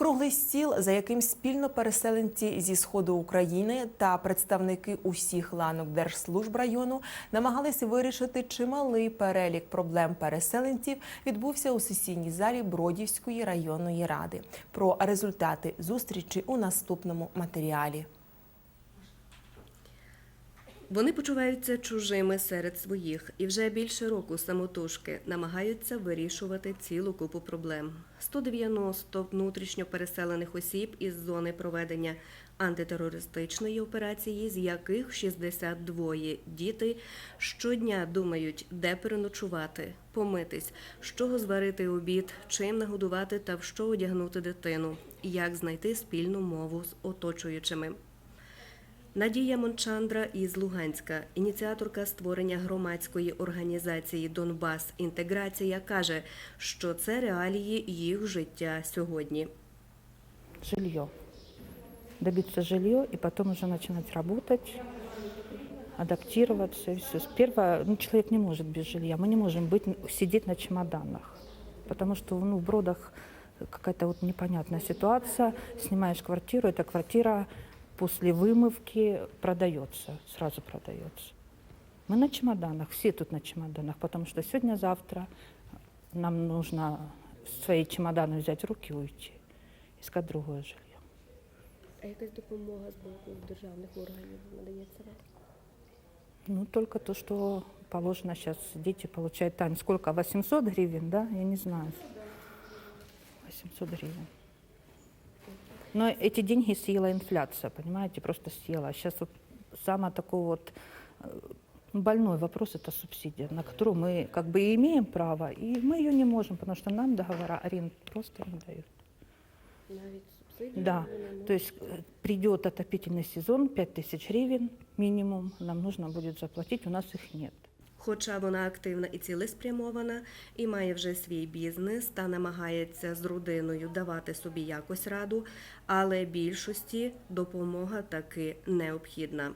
Круглий стіл, за яким спільно переселенці зі сходу України та представники усіх ланок держслужб району намагалися вирішити чималий перелік проблем переселенців, відбувся у сесійній залі Бродівської районної ради. Про результати зустрічі у наступному матеріалі. Вони почуваються чужими серед своїх і вже більше року самотужки намагаються вирішувати цілу купу проблем. 190 внутрішньо переселених осіб із зони проведення антитерористичної операції, з яких 62 діти щодня думають, де переночувати, помитись, чого зварити обід, чим нагодувати та в що одягнути дитину, як знайти спільну мову з оточуючими. Надія Мончандра із Луганська, ініціаторка створення громадської організації Донбас Інтеграція, каже, що це реалії їх життя сьогодні. жилье. Добиться жилье и потом уже начинать работать, адаптироваться и все. Первое, ну, человек не может без жилья. Мы не можем быть, сидеть на чемоданах, потому что ну, в Бродах какая-то вот непонятная ситуация. Снимаешь квартиру, эта квартира После вымывки продается, сразу продается. Мы на чемоданах, все тут на чемоданах, потому что сегодня-завтра нам нужно свои чемоданы взять в руки и уйти, искать другое жилье. А якась допомога з боку державних органів надається вам? Ну, только то, что положено сейчас, дети получают, Тань, сколько, 800 гривен, да? Я не знаю. 800 гривен. Но эти деньги съела инфляция, понимаете, просто съела. Сейчас вот самый такой вот э, больной вопрос – это субсидия, на которую мы как бы и имеем право, и мы ее не можем, потому что нам договора аренд просто не дают. Навіть субсидії? Да, то есть э, придет отопительный сезон, 5000 гривен минимум, нам нужно будет заплатить, у нас их нет. Хоча вона активна і цілеспрямована, і має вже свій бізнес та намагається з родиною давати собі якось раду, але більшості допомога таки необхідна.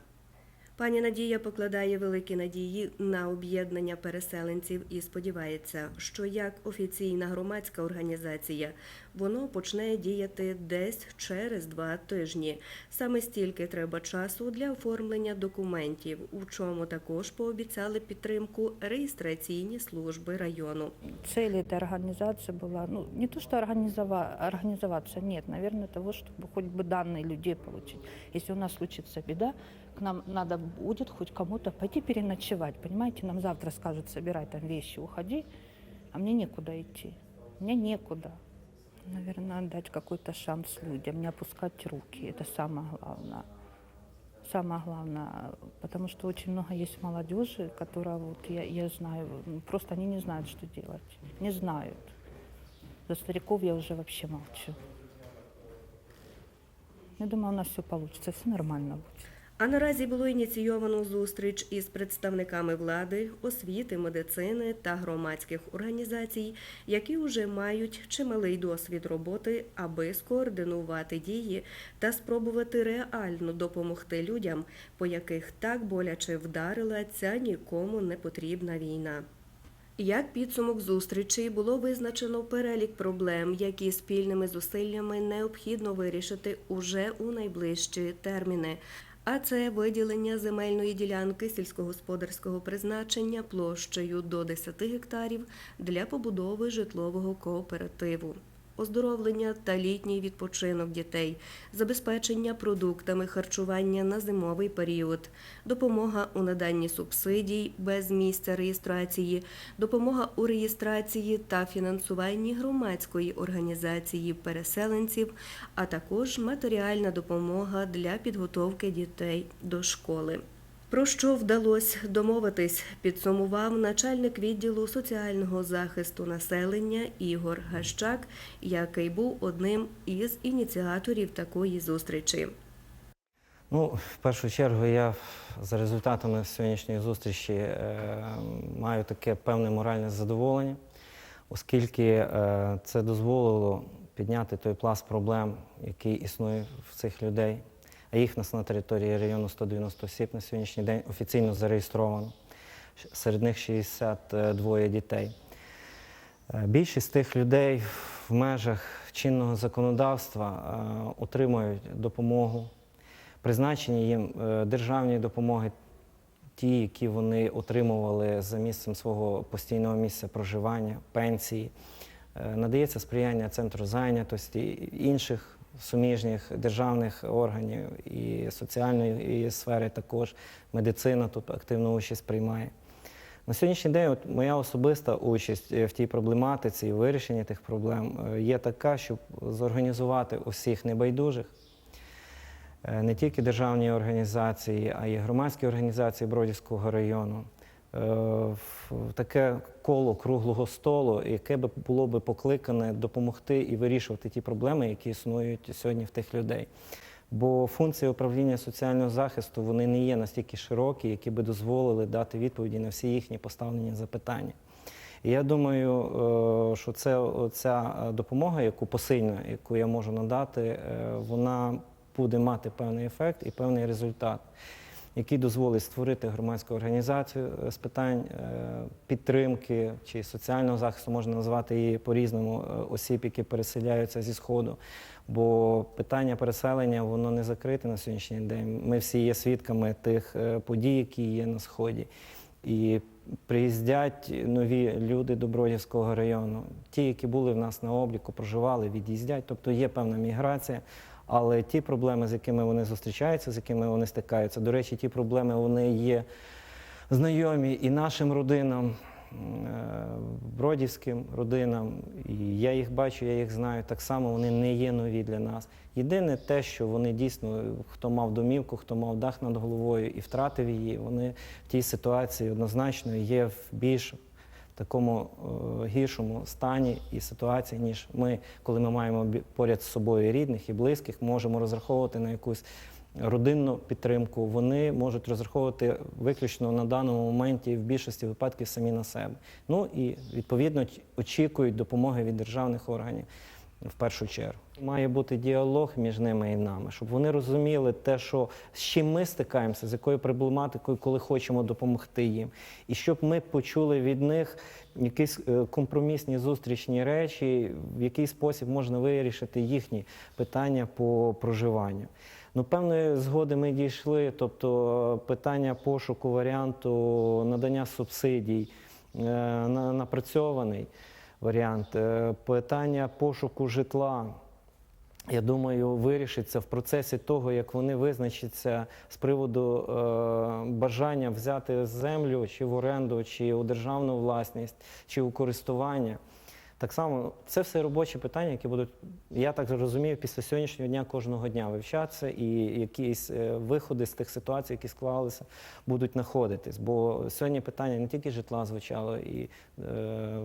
Пані Надія покладає великі надії на об'єднання переселенців і сподівається, що як офіційна громадська організація воно почне діяти десь через два тижні. Саме стільки треба часу для оформлення документів, у чому також пообіцяли підтримку реєстраційні служби району. Цель этой организации была, ну, не то, что организова- организоваться, нет, наверное, того, чтобы хоть бы данные людей получить. Если у нас случится беда, к нам надо будет хоть кому-то пойти переночевать, понимаете, нам завтра скажут, собирай там вещи, уходи, а мне некуда идти, мне некуда. Наверное, дать какой-то шанс людям, не опускать руки, это самое главное. Самое главное, потому что очень много есть молодежи, которая, вот я, я знаю, ну, просто они не знают, что делать. Не знают. За стариков я уже вообще молчу. Я думаю, у нас все получится, все нормально будет. А наразі було ініційовано зустріч із представниками влади, освіти, медицини та громадських організацій, які вже мають чималий досвід роботи, аби скоординувати дії та спробувати реально допомогти людям, по яких так боляче вдарила ця нікому не потрібна війна. Як підсумок зустрічі було визначено перелік проблем, які спільними зусиллями необхідно вирішити уже у найближчі терміни. А це виділення земельної ділянки сільськогосподарського призначення площею до 10 гектарів для побудови житлового кооперативу. Оздоровлення та літній відпочинок дітей, забезпечення продуктами харчування на зимовий період, допомога у наданні субсидій без місця реєстрації, допомога у реєстрації та фінансуванні громадської організації переселенців, а також матеріальна допомога для підготовки дітей до школи. Про що вдалося домовитись, підсумував начальник відділу соціального захисту населення Ігор Гащак, який був одним із ініціаторів такої зустрічі. Ну, в першу чергу, я за результатами сьогоднішньої зустрічі е, маю таке певне моральне задоволення, оскільки е, це дозволило підняти той пласт проблем, який існує в цих людей. А їх нас на території району 190 осіб на сьогоднішній день офіційно зареєстровано. Серед них 62 дітей. Е, Більшість тих людей в межах чинного законодавства е, отримують допомогу, призначені їм е, державні допомоги, ті, які вони отримували за місцем свого постійного місця проживання, пенсії. Надається сприяння центру зайнятості інших суміжних державних органів і соціальної сфери також. Медицина тут активну участь приймає. На сьогоднішній день от моя особиста участь е, в тій проблематиці і вирішенні тих проблем е, є така, щоб зорганізувати усіх небайдужих, е, не тільки державні організації, а й громадські організації Бродівського району. Е, таке коло круглого столу, яке би було би покликане допомогти і вирішувати ті проблеми, які існують сьогодні в тих людей. Бо функції управління соціального захисту вони не є настільки широкі, які би дозволили дати відповіді на всі їхні поставлені запитання. І я думаю, е, що це ця допомога, яку посильна, яку я можу надати, е, вона буде мати певний ефект і певний результат, який дозволить створити громадську організацію е, з питань е, підтримки чи соціального захисту, можна назвати її по-різному е, осіб, які переселяються зі сходу. Бо питання переселення воно не закрите на сьогоднішній день. Ми всі є свідками тих подій, які є на сході. І приїздять нові люди до Бродівського району. Ті, які були в нас на обліку, проживали, від'їздять. Тобто є певна міграція. Але ті проблеми, з якими вони зустрічаються, з якими вони стикаються, до речі, ті проблеми вони є знайомі і нашим родинам, е, бродівським родинам. І я їх бачу, я їх знаю. Так само вони не є нові для нас. Єдине те, що вони дійсно, хто мав домівку, хто мав дах над головою і втратив її, вони в тій ситуації однозначно є в більш такому е, гіршому стані і ситуації, ніж ми, коли ми маємо поряд з собою рідних і близьких, можемо розраховувати на якусь родинну підтримку. Вони можуть розраховувати виключно на даному моменті в більшості випадків самі на себе. Ну і відповідно очікують допомоги від державних органів в першу чергу. Має бути діалог між ними і нами, щоб вони розуміли те, що з чим ми стикаємося, з якою проблематикою, коли хочемо допомогти їм, і щоб ми почули від них якісь е, компромісні зустрічні речі, в який спосіб можна вирішити їхні питання по проживанню. Ну, певної згоди ми дійшли, тобто е, питання пошуку варіанту надання субсидій е, на- напрацьований варіант, Е, питання пошуку житла. Я думаю, вирішиться в процесі того, як вони визначаться з приводу е, бажання взяти землю чи в оренду, чи у державну власність, чи у користування. Так само це все робочі питання, які будуть, я так розумію, після сьогоднішнього дня кожного дня вивчатися, і якісь е, виходи з тих ситуацій, які склалися, будуть знаходитись. Бо сьогодні питання не тільки житла звучало, і е,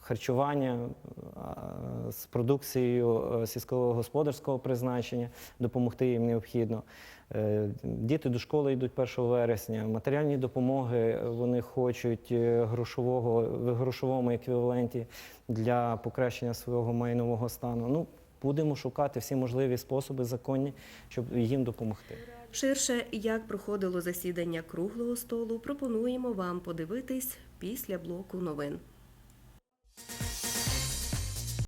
харчування з продукцією е, сільськогосподарського призначення, допомогти їм необхідно. Е, Діти до школи йдуть 1 вересня. Матеріальні допомоги вони хочуть е, грошового в грошовому еквіваленті для покращення свого майнового стану. Ну, будемо шукати всі можливі способи законні, щоб їм допомогти. Ширше, як проходило засідання круглого столу, пропонуємо вам подивитись після блоку новин.